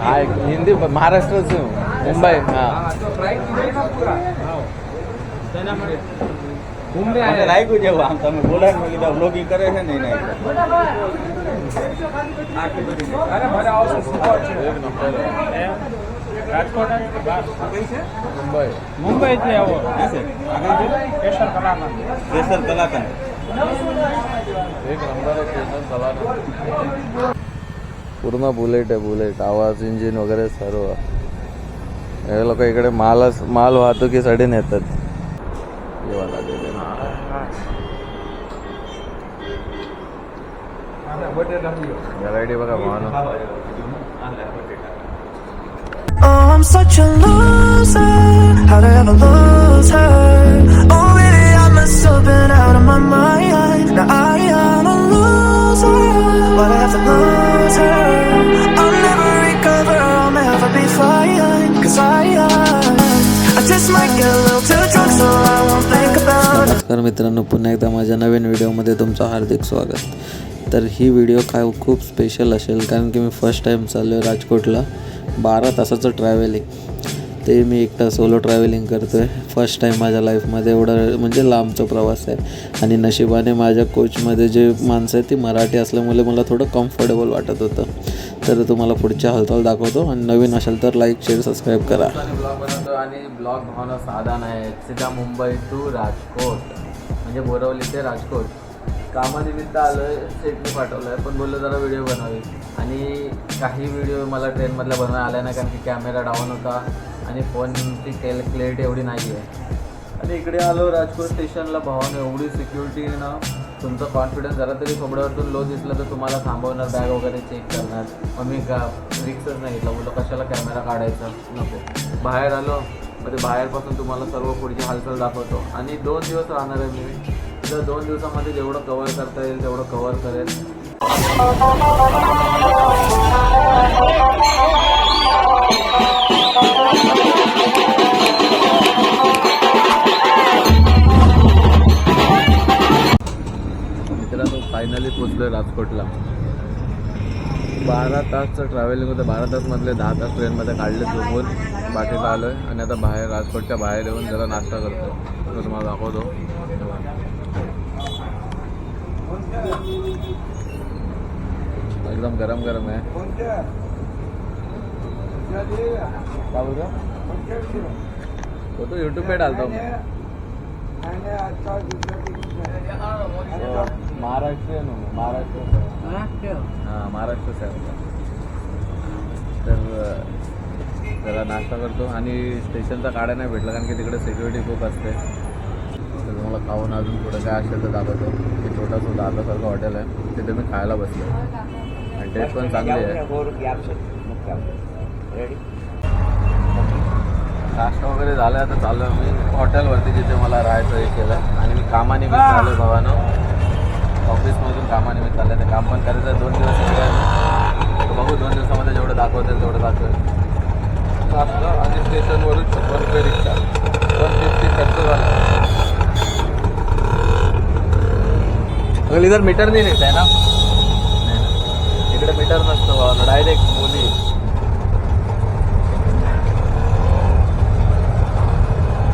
हा एक हिंदी महाराष्ट्राचं मुंबई हा અમે રાખ્યું છે આમ તમે બોલાય મેં કીધું બ્લોગિંગ કરે છે ને એને एक नंबर आहे. मुंबई મુંબઈથી આવો સ્પેશિયલ કલાકાર સ્પેશિયલ કલાકાર एक नंबर आहे केसन सलाड पूर्ण बुलेट आहे बुलेट. आवाज इंजिन वगैरे सर्व. हे लोक इकडे माल माल वाहतुकीसाठी नेतात. हे बघा तिथे नाव आहे. व्हरायटी बघा भावानं नमस्कार मित्रांनो पुन्हा एकदा माझ्या नवीन व्हिडिओमध्ये तुमचं हार्दिक स्वागत. तर ही व्हिडिओ काय खूप स्पेशल असेल कारण की मी फर्स्ट टाईम चाललो आहे राजकोटला बारा तासाचं ट्रॅव्हलिंग ते मी एकटा सोलो ट्रॅव्हलिंग करतो आहे फर्स्ट टाईम माझ्या लाईफमध्ये एवढं म्हणजे लांबचा प्रवास आहे. आणि नशिबाने माझ्या कोचमध्ये जे माणसं आहेत ती मराठी असल्यामुळे मला थोडं कम्फर्टेबल वाटत होतं. तर तुम्हाला पुढची हालचाल दाखवतो. आणि नवीन असेल तर लाईक शेअर सबस्क्राईब करा. आणि ब्लॉग बनवतो आणि ब्लॉग भावना साधा नाही. सीधा मुंबई टू राजकोट. म्हणजे बोरावली ते राजकोट. कामानिमित्त आलो आहे सेटने पाठवलं आहे पण बोललं जरा व्हिडिओ बनावे आणि काही व्हिडिओ मला ट्रेनमधला बनवायला आला नाही कारण की कॅमेरा डाऊन होता आणि फोनची केल क्लिअरिटी एवढी नाही आहे आणि इकडे आलो राजकोट स्टेशनला भावाने एवढी सिक्युरिटी ना तुमचा कॉन्फिडन्स जरा तरी कपड्यावरतून लो दिसला तर तुम्हाला थांबवणार बॅग वगैरे चेक करणार. मग मी का रिक्सच नाही घेतला बोललो कशाला कॅमेरा काढायचा? नको. बाहेर आलो मध्ये बाहेरपासून तुम्हाला सर्व पुढची हालचाल दाखवतो. आणि दोन दिवस राहणार आहे मी. तर दोन दिवसामध्ये जेवढं कवर करता येईल तेवढं कवर करेल. मित्रांनो फायनली पोचलो राजकोटला. बारा तासचं ट्रॅव्हलिंग होतं. बारा तासमधले दहा तास ट्रेनमध्ये काढले झोपून बाकीचं आलो आहे आणि आता बाहेर राजकोटच्या बाहेर येऊन जरा नाश्ता करतो तो तुम्हाला दाखवतो. एकदम गरम गरम आहे. काय बोलतो? फोटो यूट्यूब पे डालता. हूँ महाराष्ट्रीयन महाराष्ट्र. से हां महाराष्ट्र से आहे. तर जरा नाश्ता करतो आणि स्टेशनचा काढा नाही भेटला कारण की तिकडे सिक्युरिटी खूप असते. तर तुम्हाला खाऊन अजून पुढे काय असेल तर दाखवतो. हे छोटंसं दादासारखं हॉटेल आहे. तिथे मी खायला बसलो. आणि टेस्ट पण चांगली आहे. नाश्ता वगैरे झाला आता चालू आहे मी. हॉटेलवरती जिथे मला राहायचं हे केलं. आणि मी कामानिमित्त आलो भावानं. ऑफिसमधून कामानिमित्त आलं ते काम पण करायचं आहे. दोन दिवस बघू दोन दिवसामध्ये जेवढं दाखवता येईल तेवढं दाखवेल. आणि स्टेशनवरून शंभर रुपये रिक्षा वन फिफ्टी खर्च झाला मीटर नाही नेत आहे ना. इकडे मीटर नसतं भावानं डायरेक्ट बोली.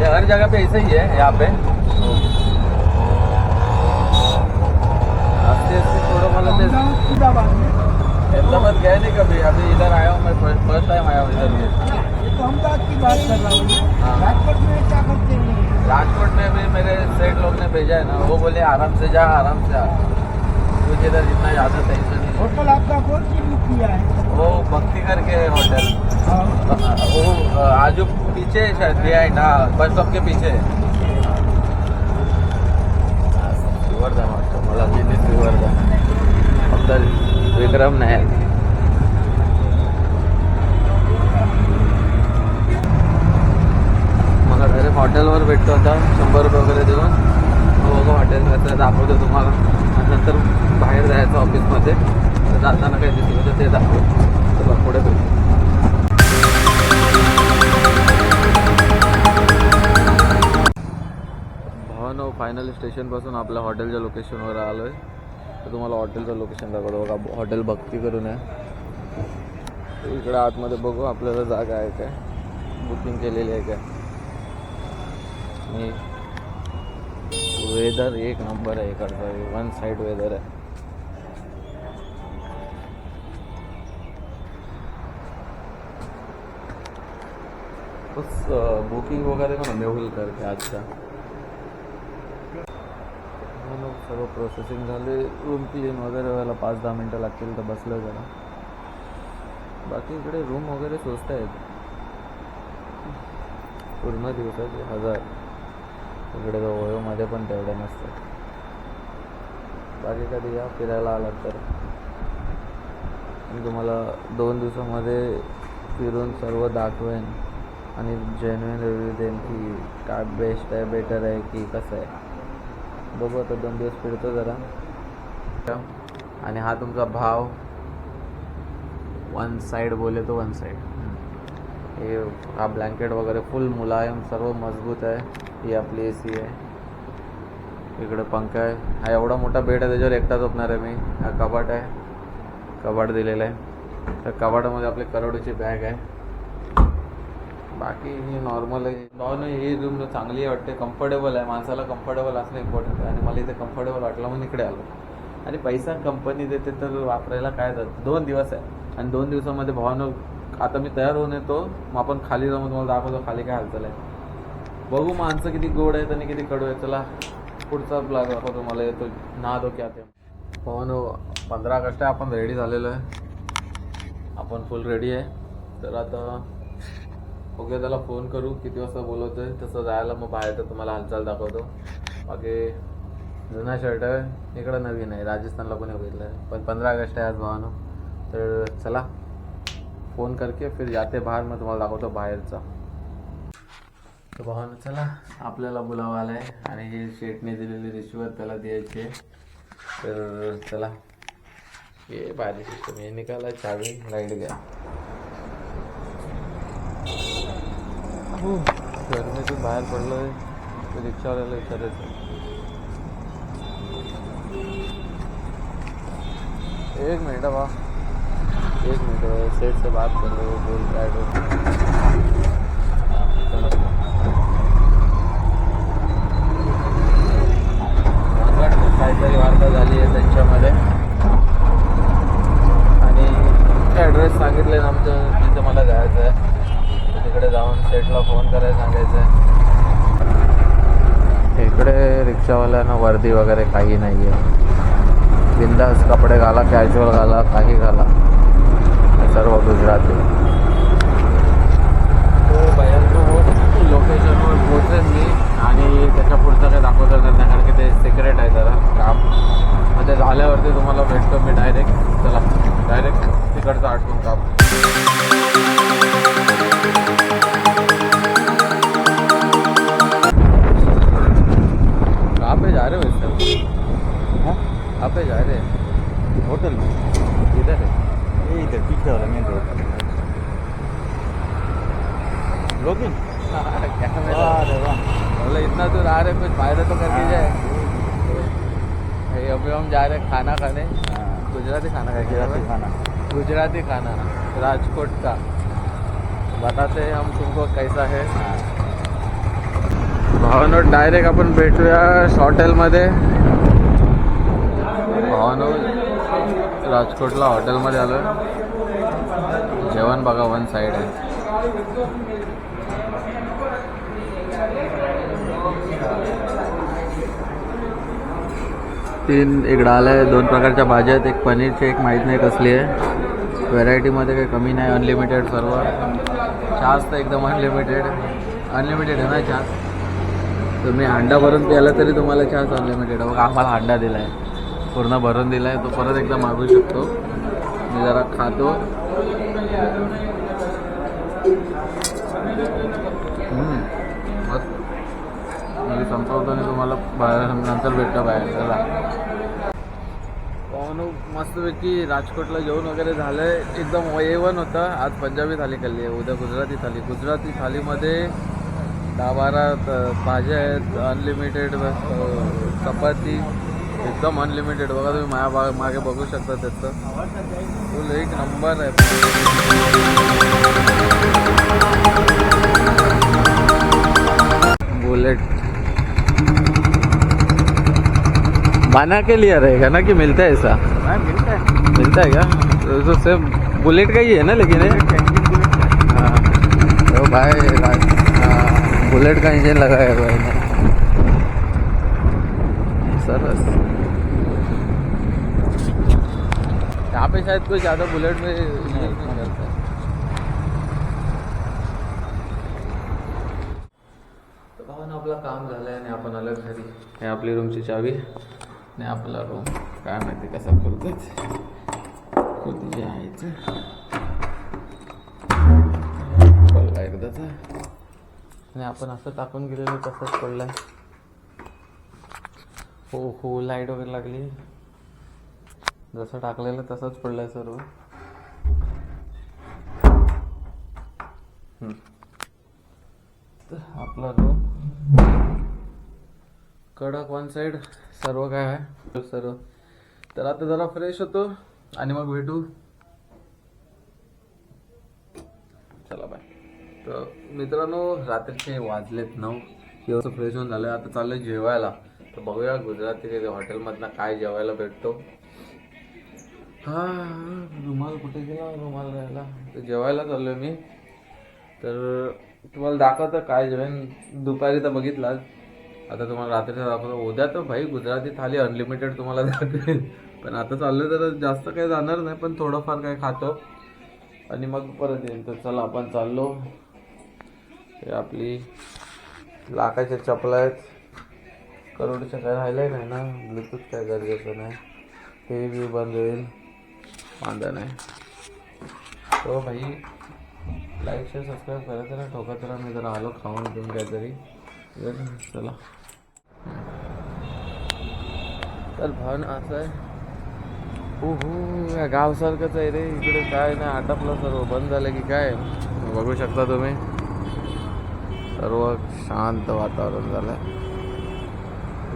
ये हर जगह पे ऐसा ही है यहाँ पे. थोड़ा मतलब ते अहमदाबाद गए नहीं कभी अभी इधर आया हूँ मैं फर्स्ट टाइम आया हूँ इधर भी. अहमदाबाद की बात कर रहा हूँ। राजकोट में क्या करते हैं? राजकोट में भी मेरे सेठ लोग ने भेजा है ना वो बोले आराम से जा आराम से आ। क्योंकि इधर इतना ज़्यादा टेंशन नहीं। है होटल आपका कौन सी बुक किया है? वो भक्ति करके होटल। हाँ। वो आजू पीछे शायद बिहाइंड हाँ बस स्टॉप के पीछे श्रीवर्धन वाटतं मला दिल्ली श्रीवर्धन फक्त विक्रम नाही हॉटेलवर आता शंभर रुपये वगैरे देऊन मग बघू हॉटेल कसं दाखवतो तुम्हाला. आणि नंतर बाहेर जायचं ऑफिसमध्ये. तर जाताना काही दिसलं तर ते दाखवतो. चला पुढे भेटू. भावानो फायनल स्टेशनपासून आपल्या हॉटेलच्या लोकेशनवर आलो आहे तर तुम्हाला हॉटेलचं लोकेशन दाखवतो. बघा हॉटेल भक्ती करून आहे. इकडे आतमध्ये बघू आपल्याला जागा आहे काय? बुकिंग केलेली आहे काय? आणि वेदर एक नंबर आहे इकडचं वन साईड वेदर आहे. बस बुकिंग वगैरे का मेहुल करते आजच्या. म्हणून सर्व प्रोसेसिंग झाले. रूम क्लीन वगैरे व्हायला पाच दहा मिनटं लागतील तर बसलं जरा. बाकी इकडे रूम वगैरे स्वस्त आहेत. पूर्ण दिवसाचे हजार. इकडे ओयोमध्ये पण तेवढे नसतात बाकी कधी या फिरायला आलात तर? मी तुम्हाला दोन दिवसामध्ये फिरून सर्व दाखवेन आणि जेन्युन रिव्ह्यू देईन की काय बेस्ट आहे बेटर आहे की कसं आहे. बघू आता दोन दिवस फिरतो जरा. आणि हा तुमचा भाव वन साईड बोले तो वन साईड हे हा ब्लँकेट वगैरे फुल मुलायम सर्व मजबूत आहे. ही आपली ए सी आहे. इकडं पंखा आहे. हा एवढा मोठा बेड आहे त्याच्यावर एकटा झोपणार आहे मी. हा कपाट आहे. कबाट दिलेलं आहे. तर कबाटामध्ये आपली करोडीची बॅग आहे. बाकी ही नॉर्मल आहे. नॉन ही रूम चांगली वाटते. कम्फर्टेबल आहे. माणसाला कम्फर्टेबल असणं इम्पॉर्टंट आहे. आणि मला इथे कम्फर्टेबल वाटलं म्हणून इकडे आलो. आणि पैसा कंपनी देते तर वापरायला काय जात? दोन दिवस आहे. आणि दोन दिवसामध्ये भावानं आता मी तयार होऊन येतो. मग आपण खाली जाऊन तुम्हाला दाखवतो खाली काय हालचाल आहे. बघू माणसं किती गोड आहेत आणि किती कडू आहे चला पुढचा ब्लॉग दाखवतो तुम्हाला. येतो ना धोक्यात. क्या ते पवन पंधरा ऑगस्ट आहे आपण रेडी झालेलो आहे. आपण फुल रेडी आहे. तर आता ओके त्याला फोन करू. किती वाजता बोलवतोय? तसं जायला मग बाहेर तर तुम्हाला हालचाल दाखवतो. बाकी जुना शर्ट आहे. इकडं नवीन आहे. राजस्थानला कोणी बघितलं आहे पण पंधरा ऑगस्ट आहे आज भावानं. तर चला फोन करके फिर जाते बाहेर. मग तुम्हाला दाखवतो बाहेरचा. तर भावानं चला. आपल्याला बोलावं आलं आहे आणि हे शेटने दिलेली रिश्वत त्याला द्यायची. आहे तर चला. ये भारी सिस्टम हे निकाला चावी लाइट घ्या गरमीतून बाहेर पडलो आहे. रिक्षावाल्याला विचारायचं एक मिनट बा. एक मिनट. सेट से बात कर. लो बोल रहा है काहीतरी वार्ता झाली आहे त्यांच्यामध्ये. आणि ॲड्रेस सांगितले ना आमचं तिथं मला जायचं आहे तिकडे जाऊन सेटला फोन करायला सांगायचं आहे इकडे रिक्षावाल्यांना वर्दी वगैरे काही नाही आहे बिंदास कपडे घाला कॅज्युअल घाला काही घाला. हे सर्व गुजराती. तो लोकेशनवर पोहोचेन मी. आणि त्याच्या पुढचं काही दाखवता येणार नाही? कारण की ते सिक्रेट आहे जरा काम. मग ते झाल्यावरती तुम्हाला भेटतो मी डायरेक्ट चला डायरेक्ट तिकडचं आठवून काम. कहाँ पे जा रहे हो? इस कहाँ पे जा रहे हैं होटल में इधर है. ये इधर पीछे वाला मेन रोड लॉगिन बोले इतना दूर आ रहे कुछ फ़ायदा तो करके जाए अभी हम जा रहे हैं खाना खाने गुजराती खाना खाए गुजराती खाना गुजराती खाना राजकोट का बताते हैं हम तुमको कैसा है भावनो डायरेक्ट अपन आपण भेटूया हॉटेलमध्ये भावनो राजकोटला हॉटेलमध्ये आलो जेवण बघा वन साईड आहे. तीन एक डाल आहे दोन प्रकारच्या भाज्या आहेत एक पनीरची एक माहीत नाही कसली आहे. व्हेरायटीमध्ये काही कमी नाही अनलिमिटेड सर्व. छास तर एकदम अनलिमिटेड अनलिमिटेड आहे ना छास तुम्ही अंडा भरून प्याला तरी तुम्हाला छास अनलिमिटेड आहे. बघा आम्हाला अंडा दिला आहे पूर्ण भरून दिला आहे तो परत एकदा मागू शकतो. मी जरा खातो. हम्म, म्हणजे मी संपवतो आणि तुम्हाला बाहेर नंतर भेटतं बाहेर चला. पाहुणू मस्तपैकी राजकोटला जेवण वगैरे झालं एकदम एकदम वयवन होतं. आज पंजाबी थाली खाल्ली आहे. उद्या गुजराती थाली. गुजराती थालीमध्ये दहा बारा भाज्या आहेत. अनलिमिटेड चपाती. एकदम अनलिमिटेड बघा तुम्ही माझ्या बा- मागे बघू शकता त्याचं. फुल एक नंबर आहे. बुलेट. बना के लिए रहेगा ना कि मिलता है ऐसा? मिलता है। मिलता है क्या? तो तो सेम बुलेट का ही है ना लेकिन हाँ तो भाई बुलेट का इंजन लगाया हुआ है सरस। यहाँ पे शायद कोई ज़्यादा बुलेट में नहीं करता है तर भावानं आपलं काम झालं आणि आपण आलो घरी हे आपली रूमची चावी आणि आपला रूम काय माहिती कसा बोलतात कधी आहे पडला एकदाचा आणि आपण असं टाकून गेलेलो तसंच पडला हो हो लाइट वगैरे लागली. जसं टाकलेलं तसंच पडलंय सर्व. तर आपला रूम कडक वन साईड सर्व काय आहे? सर्व. तर आता जरा फ्रेश होतो आणि मग भेटू. चला बाय तर मित्रांनो रात्रीचे वाजलेत नऊ. किंवा फ्रेश होऊन झालं आता चाललंय जेवायला. तर बघूया गुजराती हॉटेलमधनं काय जेवायला भेटतो. हा रुमाल कुठे गेला? रुमाल राहिला. तर जेवायला चाललोय मी. तर तुम्हाला दाखवतं काय जेवण. दुपारी तर बघितलाच. आता तुम्हाला रात्रीचा दाखवतो. उद्या तर भाई गुजराती थाली अनलिमिटेड तुम्हाला दाखवेल. पण आता चाललं तर जास्त काही जाणार नाही पण थोडंफार काही खातो. आणि मग परत येईल तर चला आपण चाललो. हे आपली लाखाच्या चपला आहेत. करोडच्या काय राहिलंय नाही ना? ब्लूटूथ काय गरजेचं नाही. ते बी बंद होईल. वांदा नाही. तो भाई लाईक शेअर सबस्क्राईब करत राहा ठोकत राहा मी जरा आलो खाऊन घेऊन काहीतरी. चला. तर भावना असं आहे. हो हो या गावसारखंच आहे रे. इकडे काय नाही आटपलं सर्व. बंद झालं की काय? बघू शकता तुम्ही. सर्व शांत वातावरण झालं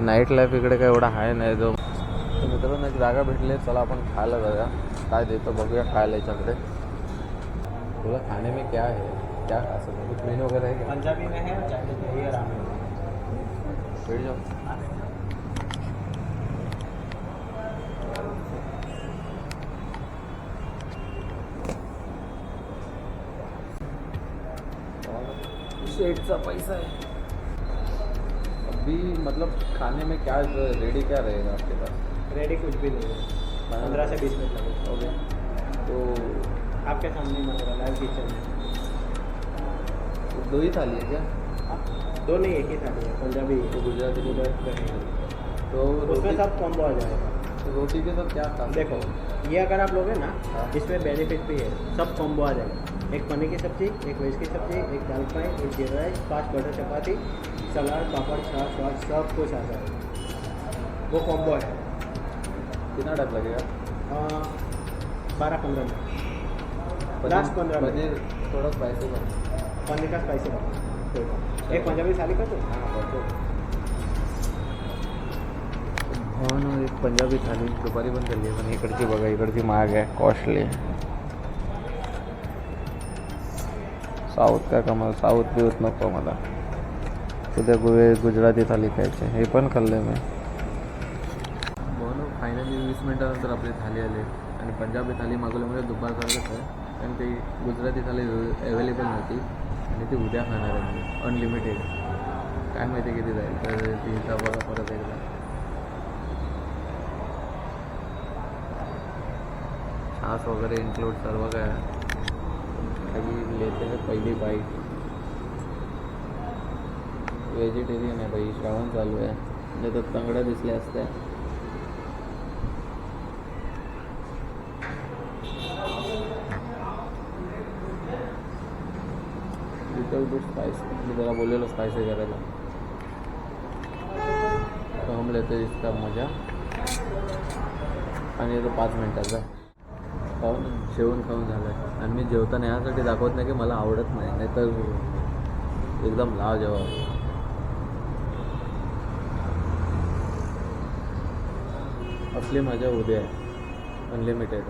नाईट लाईफ इकडे काय एवढा आहे नाही जो. मित्रांनो एक जागा भेटली चला आपण खायला जाऊया. काय देतो बघूया खायला याच्याकडे. तुला खाणे मी क्या है क्या खा सकते कुछ मेनू वगैरह है पंजाबी में है चाइनीज में बैठ जाओ पैसा है अभी मतलब खाने में क्या रेडी क्या रहेगा आपके पास? रेडी कुछ भी नहीं है। पंद्रह से बीस मिनट लगेगा। हो गया तो आपके सामने ही बन रहा है? लाइव किचन में। दो ही थाली है क्या? दो नहीं एक ही थाली है पंजाबी। तो गुजराती गुजरात का तो उसमें रोटी सब कॉम्बो आ जाएगा। तो रोटी के साथ क्या खा देखो ये अगर आप लोगे ना। इसमें बेनिफिट भी है सब कॉम्बो आ जाएगा। एक पनीर की सब्ज़ी एक वेज की सब्ज़ी एक दाल फ्राई एक जीरा राइस पाँच बटर चपाती सलाद पापड़ छाछ वाछ सब कुछ आ जाएगा। वो कॉम्बो है। कितना टाइम लगेगा? बारह पंद्रह मिनट। लास्ट पंद्रह मिनट। थोड़ा स्पाइसी बना पनीर का स्पाइसी बना। एक पंजाबी हो ना एक पंजाबी थाली दुपारी पण केली पण इकडची बघा इकडची महाग आहे. कॉस्टली साऊथ काय कमाल साऊथ बिऊथ नको मला. उद्या गुवे गुजराती थाली खायची हे पण खाल्लं मी. म्हणून फायनली वीस मिनटानंतर आपली थाली आली. आणि पंजाबी थाली मागवल्यामुळे दुपारसारखंच आहे. कारण ती गुजराती थाली अवेलेबल नव्हती. आणि ती उद्या खाणार आहे मी. अनलिमिटेड काय माहिती किती जाईल. तर ती हिसाब बघा परत एकदा. छास वगैरे इन्क्लूड सर्व काय? काही लेते पहिली बाईट व्हेजिटेरियन आहे बाई. श्रावण चालू आहे. म्हणजे तर तंगड्या दिसल्या असत्या. लिटल बिट स्पाइस मी जरा बोललेलो स्पायसी करायला. तो हम लेते इसका मजा. आणि येतो पाच मिनटाचा. खाऊन जेवण खाऊन झालं आहे आणि मी जेवताना यासाठी दाखवत नाही की मला आवडत नाही नाहीतर एकदम लाव जेव्हा असली मजा उद्या आहे. अनलिमिटेड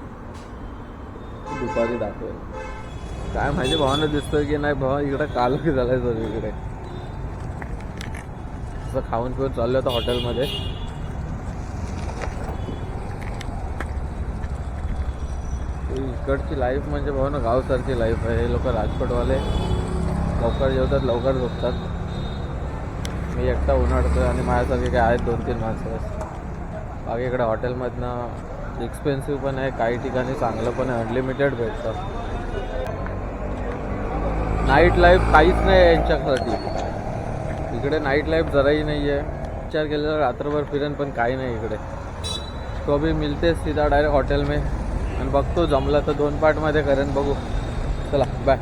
दुपारी दाखवेल. काय माहिती भावानं दिसतोय की नाही भावा इकडे काल झालाय सर इकडे असं खाऊन पिऊन चाललं होतं हॉटेलमध्ये. इकडची लाईफ म्हणजे भाऊ ना गावसारखी लाईफ आहे. हे लोक राजकोटवाले. लवकर जेवतात लवकर झोपतात. मी एकटा उन्हाळतोय आणि माझ्यासारखे काय आहेत दोन तीन माणसं बाकी इकडे हॉटेलमधनं एक्सपेन्सिव्ह पण आहे काही ठिकाणी चांगलं पण आहे. अनलिमिटेड भेटतं. नाईट लाईफ काहीच नाही आहे यांच्यासाठी. इकडे नाईट लाईफ जराही नाही आहे विचार केलेला रात्रभर फिरेन पण काही नाही इकडे. तो अभी मिलते सीधा डायरेक्ट हॉटेल में. आणि बघतो जमलं तर दोन पार्टमध्ये करेन बघू. चला बाय